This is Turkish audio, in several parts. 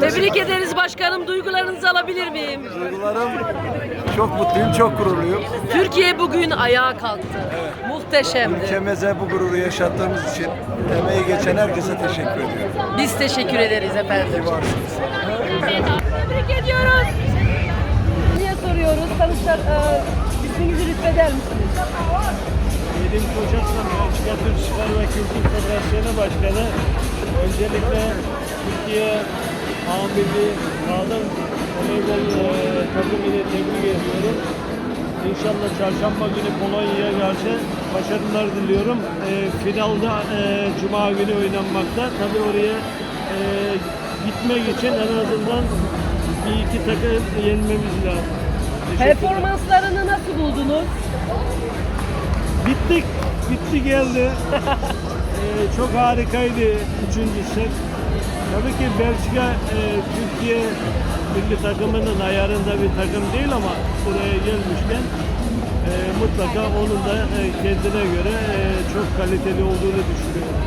Tebrik ederiz başkanım. Duygularınızı alabilir miyim? Duygularım çok mutluyum, çok gururluyum. Türkiye bugün ayağa kalktı. Muhteşemdi. Ülkemize bu gururu yaşattığımız için emeği geçen herkese teşekkür ediyorum. Biz teşekkür ederiz efendim. İyi varsınız. Tebrik ediyoruz. Niye soruyoruz? Tanışlar, e, isminizi lütfeder misiniz? Nedim Koçaksan, Belçika Türk Spor ve Kültür Federasyonu Başkanı. Öncelikle Türkiye A1'li kadın voleybol e, takımını tebrik ediyorum. İnşallah çarşamba günü Polonya'ya karşı başarılar diliyorum. E, finalde e, Cuma günü oynanmakta. Tabii oraya e, gitmek için en azından bir iki takım yenmemiz lazım. Performanslarını nasıl buldunuz? Bittik. Bitti geldi. Ee, çok harikaydı üçüncü set. Tabii ki Belçika e, Türkiye milli takımının ayarında bir takım değil ama buraya gelmişken e, mutlaka onun da e, kendine göre e, çok kaliteli olduğunu düşünüyorum.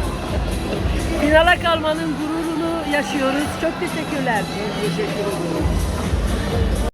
Finala kalmanın gururunu yaşıyoruz. Çok teşekkürler. Teşekkür ederim.